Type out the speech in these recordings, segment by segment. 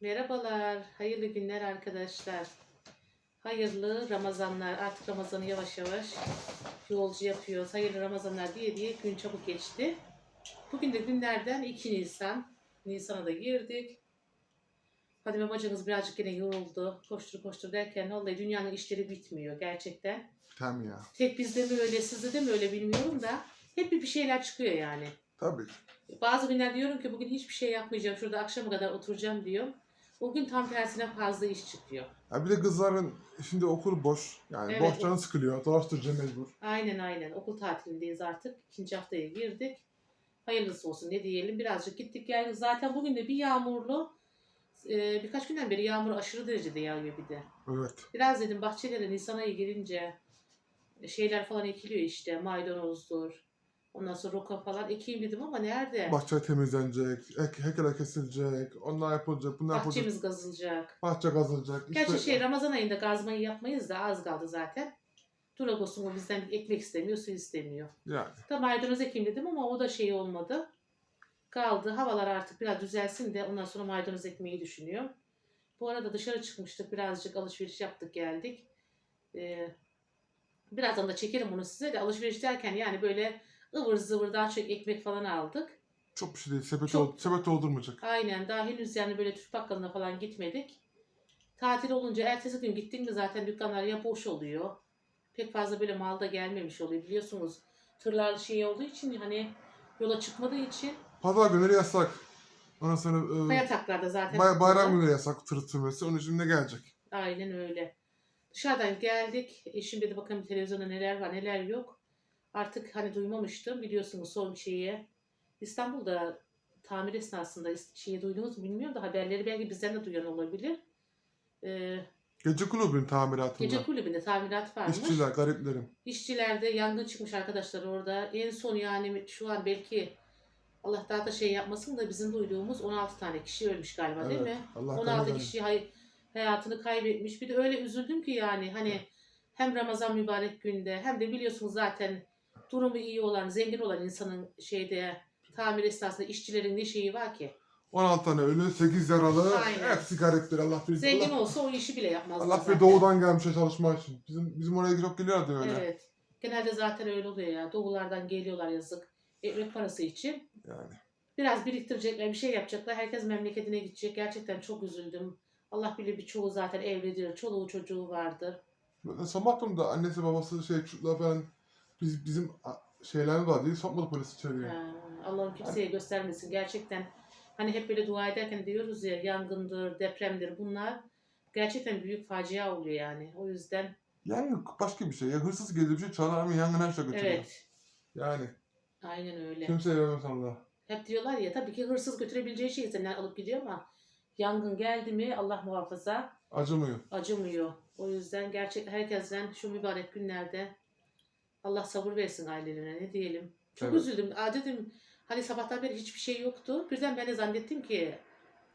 Merhabalar, hayırlı günler arkadaşlar. Hayırlı Ramazanlar. Artık Ramazan'ı yavaş yavaş yolcu yapıyoruz. Hayırlı Ramazanlar diye diye gün çabuk geçti. Bugün de günlerden 2 Nisan. Nisan'a da girdik. Fadime bacımız birazcık yine yoruldu. Koştur koştur derken vallahi dünyanın işleri bitmiyor gerçekten. Tem ya. Tek bizde mi öyle, sizde de mi öyle bilmiyorum da hep bir şeyler çıkıyor yani. Tabii. Bazı günler diyorum ki bugün hiçbir şey yapmayacağım. Şurada akşama kadar oturacağım diyorum. O gün tam tersine fazla iş çıkıyor. Ya bir de kızların şimdi okul boş. Yani Evet. boş canı sıkılıyor. Dolaştırıcı mecbur. Aynen aynen. Okul tatilindeyiz artık. İkinci haftaya girdik. Hayırlısı olsun ne diyelim. Birazcık gittik geldik. Zaten bugün de bir yağmurlu. e, birkaç günden beri yağmur aşırı derecede yağıyor bir de. Evet. Biraz dedim bahçelere Nisan ayı girince e, şeyler falan ekiliyor işte. Maydanozdur. Ondan sonra roka falan ekeyim dedim ama nerede? Bahçe temizlenecek. Ek, hekeler kesilecek. Onlar yapılacak. Bunlar yapılacak. Bahçemiz gazılacak. Bahçe kazılacak. Gerçi İşte- şey Ramazan ayında gazmayı yapmayız da az kaldı zaten. Duragos'un o bizden ekmek istemiyor, su istemiyor. Yani. Da maydanoz ekeyim dedim ama o da şey olmadı. Kaldı. Havalar artık biraz düzelsin de ondan sonra maydanoz ekmeyi düşünüyorum. Bu arada dışarı çıkmıştık. Birazcık alışveriş yaptık geldik. Ee, birazdan da çekerim bunu size de alışveriş derken yani böyle ıvır zıvır daha çok ekmek falan aldık. Çok bir şey değil. Sepet, Çok- ol- sepet doldurmayacak. Aynen daha henüz yani böyle Türk bakkalına falan gitmedik. Tatil olunca ertesi gün gittin mi zaten dükkanlar ya boş oluyor. Pek fazla böyle mal da gelmemiş oluyor biliyorsunuz. Tırlar şey olduğu için hani yola çıkmadığı için Pazar günleri yasak. Ondan sonra e, kaya taklarda zaten. bay- bayram günleri yasak tır sürmesi. Onun için ne gelecek? Aynen öyle. Dışarıdan geldik. Eşim dedi bakalım televizyonda neler var neler yok. Artık hani duymamıştım biliyorsunuz son şeyi. İstanbul'da tamir esnasında şeyi duydunuz mu bilmiyorum da haberleri belki bizden de duyan olabilir. Ee, Gece kulübünün tamiratında. Gece kulübünde tamirat varmış. İşçiler, gariplerim. İşçilerde yangın çıkmış arkadaşlar orada. En son yani şu an belki Allah daha da şey yapmasın da bizim duyduğumuz 16 tane kişi ölmüş galiba değil Evet, mi? Allah 16 rahmet kişi hay- hayatını kaybetmiş. Bir de öyle üzüldüm ki yani hani hem Ramazan mübarek günde hem de biliyorsunuz zaten durumu iyi olan, zengin olan insanın şeyde tamir esnasında işçilerin ne şeyi var ki? 16 tane ölü, 8 yaralı. Aynen. Hepsi gariptir. Allah bir Zengin Allah, olsa o işi bile yapmazdı Allah bir doğudan gelmiş çalışmak için. Bizim bizim oraya çok geliyordu öyle. Evet. Genelde zaten öyle oluyor ya. Doğulardan geliyorlar yazık. Ekmek parası için. Yani. Biraz biriktirecekler, bir şey yapacaklar. Herkes memleketine gidecek. Gerçekten çok üzüldüm. Allah bilir birçoğu zaten evlidir. Çoluğu çocuğu vardır. Böyle Son da annesi babası şey çocuklar falan biz, bizim şeylerimiz var diye sokmadı polis içeriye. Ha, Allah'ım kimseye göstermesin. Gerçekten hani hep böyle dua ederken diyoruz ya yangındır, depremdir bunlar. Gerçekten büyük facia oluyor yani. O yüzden Yangın başka bir şey. Ya hırsız gelir bir şey çalar ama yangın her şey götürüyor. evet. Yani Aynen öyle. kimseye vermez Allah. Hep diyorlar ya tabii ki hırsız götürebileceği şeyi senden alıp gidiyor ama yangın geldi mi Allah muhafaza Acımıyor. acımıyor. O yüzden gerçek herkesten şu mübarek günlerde Allah sabır versin ailelerine ne diyelim. Çok Evet. üzüldüm. Aa dedim hani sabahtan beri hiçbir şey yoktu. Birden ben de zannettim ki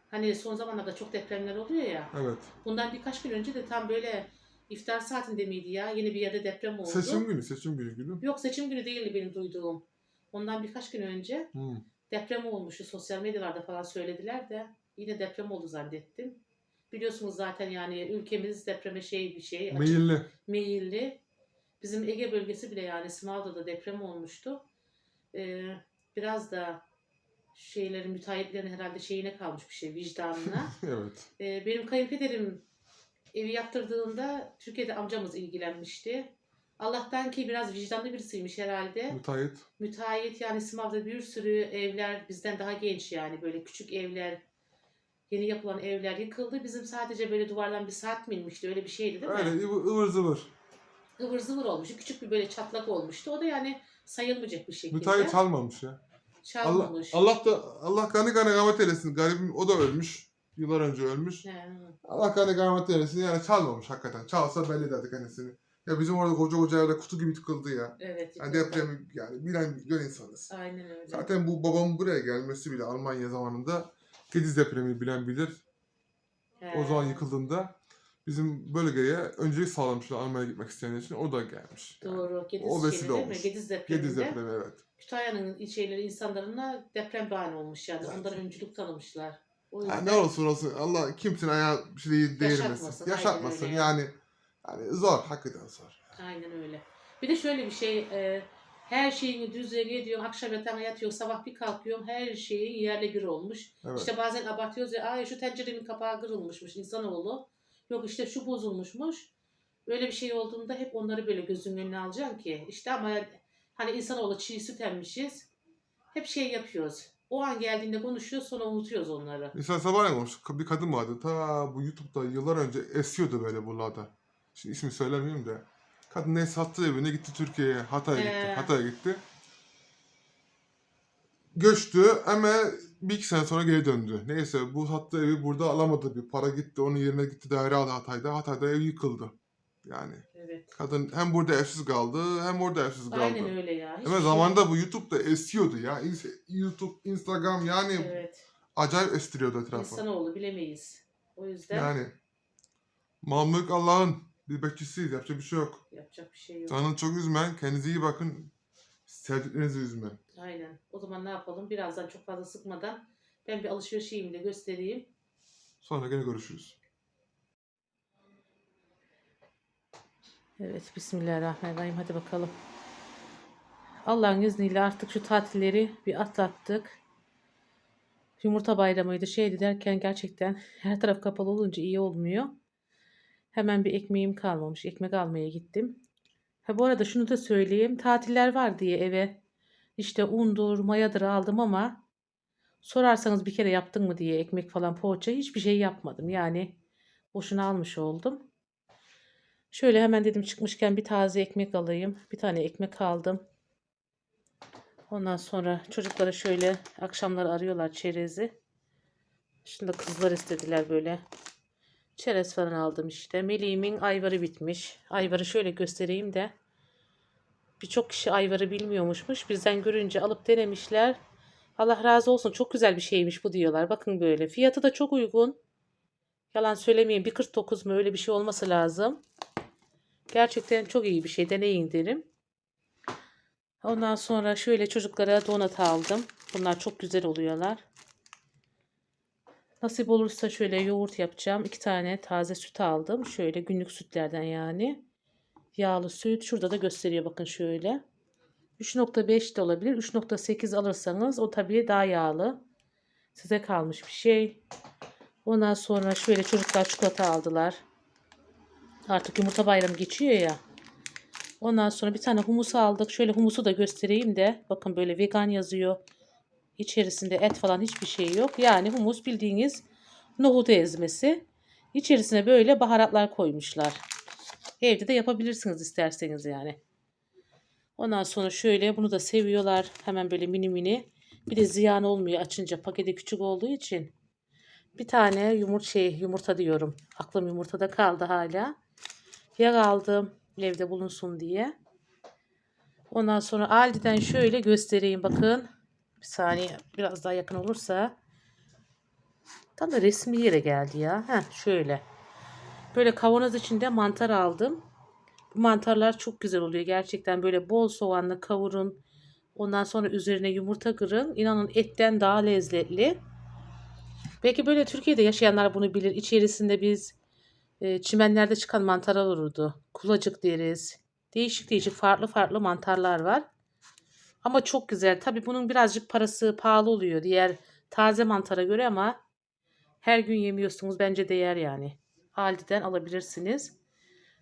hani son zamanlarda çok depremler oluyor ya. Evet. Bundan birkaç gün önce de tam böyle iftar saatinde miydi ya? Yeni bir yerde deprem oldu. Seçim günü, seçim günü gülüm. Yok seçim günü değildi benim duyduğum. Ondan birkaç gün önce Hmm. deprem olmuştu. Sosyal medyalarda falan söylediler de yine deprem oldu zannettim. Biliyorsunuz zaten yani ülkemiz depreme şey bir şey. açık, Meyilli. meyilli. Bizim Ege bölgesi bile yani Sımav'da deprem olmuştu. Ee, biraz da şeylerin müteahhitlerin herhalde şeyine kalmış bir şey vicdanına. evet. Ee, benim kayınpederim evi yaptırdığında Türkiye'de amcamız ilgilenmişti. Allah'tan ki biraz vicdanlı birisiymiş herhalde. Müteahhit. Müteahhit yani Simav'da bir sürü evler bizden daha genç yani böyle küçük evler yeni yapılan evler yıkıldı. Bizim sadece böyle duvardan bir saat mi inmişti öyle bir şeydi değil mi? Öyle ıvır zıvır. Ivır zıvır olmuştu. Küçük bir böyle çatlak olmuştu. O da yani sayılmayacak bir şekilde. Müteahhit çalmamış ya. Allah, Çalmamış. Allah da Allah kanı kanı rahmet eylesin. Garibim o da ölmüş. Yıllar önce ölmüş. He. Allah kanı rahmet eylesin. Yani çalmamış hakikaten. Çalsa belli derdi kendisini. Ya bizim orada koca koca evler kutu gibi tıkıldı ya. Evet. Yani depremi yani bilen bilen insanız. Aynen öyle. Zaten bu babamın buraya gelmesi bile Almanya zamanında Gediz depremini bilen bilir. He. O zaman yıkıldığında bizim bölgeye öncelik sağlamışlar Almanya'ya gitmek isteyenler için. O da gelmiş. Yani Doğru. Gediz O vesile mi? olmuş. Gediz depreminde. Gediz depremi evet. Kütahya'nın şeyleri insanlarına deprem bahane olmuş yani. Evet. Ondan öncülük tanımışlar. O Yani yüzden ne olursa olsun Allah kimsenin ayağı bir şey değirmesin. Yaşatmasın, öyle. Yani yani zor. Hakikaten zor. aynen öyle. Bir de şöyle bir şey e, her şeyini düzeni ediyorsun. Akşam yatağına yatıyorsun. Sabah bir kalkıyorsun. Her şeyin yerle bir olmuş. Evet. İşte bazen abartıyoruz ya. Ay şu tencerenin kapağı kırılmışmış insanoğlu. Yok işte şu bozulmuşmuş. Böyle bir şey olduğunda hep onları böyle gözünün önüne alacaksın ki. İşte ama hani insanoğlu çiğ süt emmişiz. Hep şey yapıyoruz. O an geldiğinde konuşuyoruz sonra unutuyoruz onları. Mesela sabah olmuş bir kadın vardı. Ta bu YouTube'da yıllar önce esiyordu böyle buralarda. Şimdi ismi söylemiyorum da. Kadın neyse sattı evine gitti Türkiye'ye. Hatay'a gitti. He. Hatay'a gitti. Göçtü ama bir iki sene sonra geri döndü. Neyse bu sattığı evi burada alamadı. Bir para gitti. Onun yerine gitti daire aldı Hatay'da. Hatay'da ev yıkıldı. Yani Evet. kadın hem burada evsiz kaldı hem orada evsiz kaldı. Aynen öyle ya. Ama şey- zamanında bu YouTube'da esiyordu ya. YouTube, Instagram yani Evet. acayip estiriyordu etrafı. İnsanoğlu bilemeyiz. O yüzden Yani mülk Allah'ın bir bekçisiyiz. Yapacak bir şey yok. yapacak bir şey yok. Canını çok üzmeyin. Kendinize iyi bakın. Sevdiklerinizi üzmeyin. Aynen. O zaman ne yapalım? Birazdan çok fazla sıkmadan ben bir alışverişimi de göstereyim. Sonra gene görüşürüz. Evet, Bismillahirrahmanirrahim. Hadi bakalım. Allah'ın izniyle artık şu tatilleri bir atlattık. Yumurta bayramıydı, şeydi derken gerçekten her taraf kapalı olunca iyi olmuyor. Hemen bir ekmeğim kalmamış. Ekmek almaya gittim. Ha bu arada şunu da söyleyeyim. Tatiller var diye eve işte undur, mayadır aldım ama sorarsanız bir kere yaptın mı diye ekmek falan poğaça hiçbir şey yapmadım. Yani boşuna almış oldum. Şöyle hemen dedim çıkmışken bir taze ekmek alayım. Bir tane ekmek aldım. Ondan sonra çocuklara şöyle akşamları arıyorlar çerezi. Şimdi kızlar istediler böyle. Çerez falan aldım işte. Meleğimin ayvarı bitmiş. Ayvarı şöyle göstereyim de. Birçok kişi ayvarı bilmiyormuşmuş. Bizden görünce alıp denemişler. Allah razı olsun çok güzel bir şeymiş bu diyorlar. Bakın böyle. Fiyatı da çok uygun. Yalan söylemeyeyim. 1.49 mu öyle bir şey olması lazım. Gerçekten çok iyi bir şey. Deneyin derim. Ondan sonra şöyle çocuklara donat aldım. Bunlar çok güzel oluyorlar. Nasip olursa şöyle yoğurt yapacağım. İki tane taze süt aldım. Şöyle günlük sütlerden yani. Yağlı süt. Şurada da gösteriyor bakın şöyle. 3.5 de olabilir. 3.8 alırsanız o tabii daha yağlı. Size kalmış bir şey. Ondan sonra şöyle çocuklar çikolata aldılar. Artık yumurta bayramı geçiyor ya. Ondan sonra bir tane humus aldık. Şöyle humusu da göstereyim de. Bakın böyle vegan yazıyor. İçerisinde et falan hiçbir şey yok. Yani humus bildiğiniz nohut ezmesi. İçerisine böyle baharatlar koymuşlar. Evde de yapabilirsiniz isterseniz yani. Ondan sonra şöyle bunu da seviyorlar. Hemen böyle mini mini. Bir de ziyan olmuyor açınca paketi küçük olduğu için. Bir tane yumurta şey yumurta diyorum. Aklım yumurtada kaldı hala. Yağ aldım evde bulunsun diye. Ondan sonra Aldi'den şöyle göstereyim bakın. Bir saniye biraz daha yakın olursa. Tam da resmi yere geldi ya. Heh, şöyle. Böyle kavanoz içinde mantar aldım. Bu mantarlar çok güzel oluyor. Gerçekten böyle bol soğanlı kavurun. Ondan sonra üzerine yumurta kırın. İnanın etten daha lezzetli. Belki böyle Türkiye'de yaşayanlar bunu bilir. İçerisinde biz e, çimenlerde çıkan mantarlar olurdu. Kulacık deriz. Değişik değişik farklı farklı mantarlar var. Ama çok güzel. Tabii bunun birazcık parası pahalı oluyor diğer taze mantara göre ama her gün yemiyorsunuz bence değer yani. Aldi'den alabilirsiniz.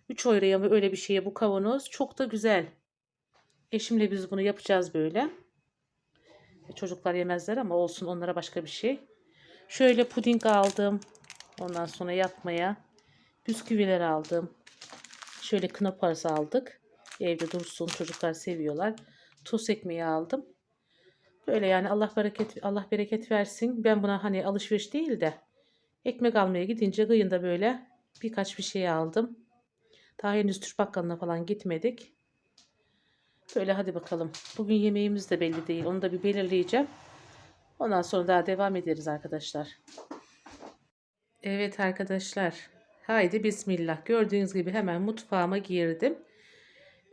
3 euroya mı öyle bir şeye bu kavanoz. Çok da güzel. Eşimle biz bunu yapacağız böyle. E, Çocuklar yemezler ama olsun onlara başka bir şey. Şöyle puding aldım. Ondan sonra yapmaya. Bisküviler aldım. Şöyle knoppers aldık. Evde dursun çocuklar seviyorlar. Tost ekmeği aldım. Böyle yani Allah bereket Allah bereket versin. Ben buna hani alışveriş değil de ekmek almaya gidince kıyında böyle birkaç bir şey aldım. Daha henüz Türk bakkalına falan gitmedik. Böyle hadi bakalım. Bugün yemeğimiz de belli değil. Onu da bir belirleyeceğim. Ondan sonra daha devam ederiz arkadaşlar. Evet arkadaşlar. Haydi bismillah. Gördüğünüz gibi hemen mutfağıma girdim.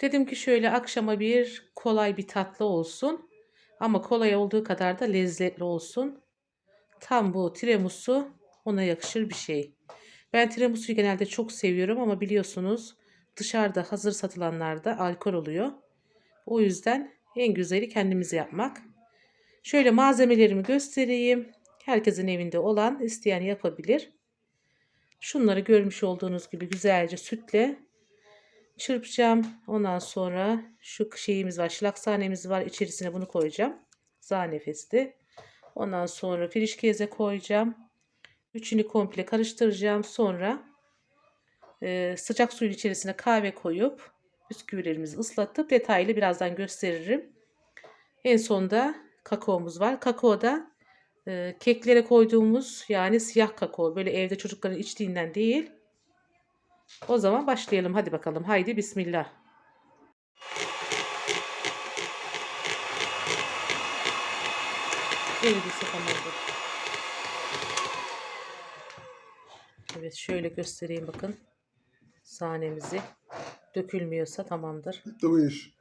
Dedim ki şöyle akşama bir kolay bir tatlı olsun. Ama kolay olduğu kadar da lezzetli olsun. Tam bu tiramisu ona yakışır bir şey. Ben tiramisu'yu genelde çok seviyorum ama biliyorsunuz dışarıda hazır satılanlarda alkol oluyor. O yüzden en güzeli kendimiz yapmak. Şöyle malzemelerimi göstereyim. Herkesin evinde olan isteyen yapabilir. Şunları görmüş olduğunuz gibi güzelce sütle çırpacağım. Ondan sonra şu şeyimiz var, şılak sahnemiz var. İçerisine bunu koyacağım. Zanefesti. Ondan sonra firişkeze koyacağım. Üçünü komple karıştıracağım. Sonra e, sıcak suyun içerisine kahve koyup bisküvilerimizi ıslatıp detaylı birazdan gösteririm. En sonda kakaomuz var. Kakao da e, keklere koyduğumuz yani siyah kakao. Böyle evde çocukların içtiğinden değil. O zaman başlayalım. Hadi bakalım. Haydi bismillah. Eridiyse tamamdır. Evet şöyle göstereyim bakın. Sahnemizi. Dökülmüyorsa tamamdır. Bitti bu iş.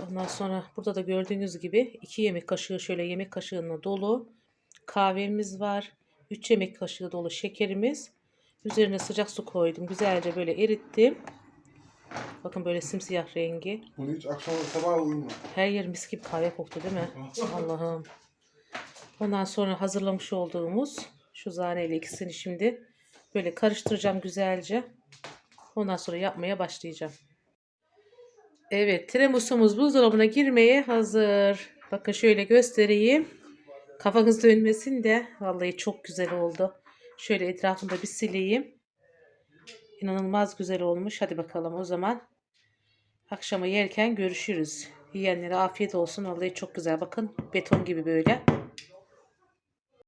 Ondan sonra burada da gördüğünüz gibi 2 yemek kaşığı şöyle yemek kaşığına dolu kahvemiz var. 3 yemek kaşığı dolu şekerimiz. Üzerine sıcak su koydum. Güzelce böyle erittim. Bakın böyle simsiyah rengi. Bunu hiç akşam sabah uyuma. Her yer mis gibi kahve koktu değil mi? Allah'ım. Ondan sonra hazırlamış olduğumuz şu zaneyle ikisini şimdi böyle karıştıracağım güzelce. Ondan sonra yapmaya başlayacağım. Evet, tiramisumuz buzdolabına girmeye hazır. Bakın şöyle göstereyim. Kafanız dönmesin de vallahi çok güzel oldu. Şöyle etrafında bir sileyim. İnanılmaz güzel olmuş. Hadi bakalım o zaman. Akşama yerken görüşürüz. Yiyenlere afiyet olsun. Vallahi çok güzel. Bakın beton gibi böyle.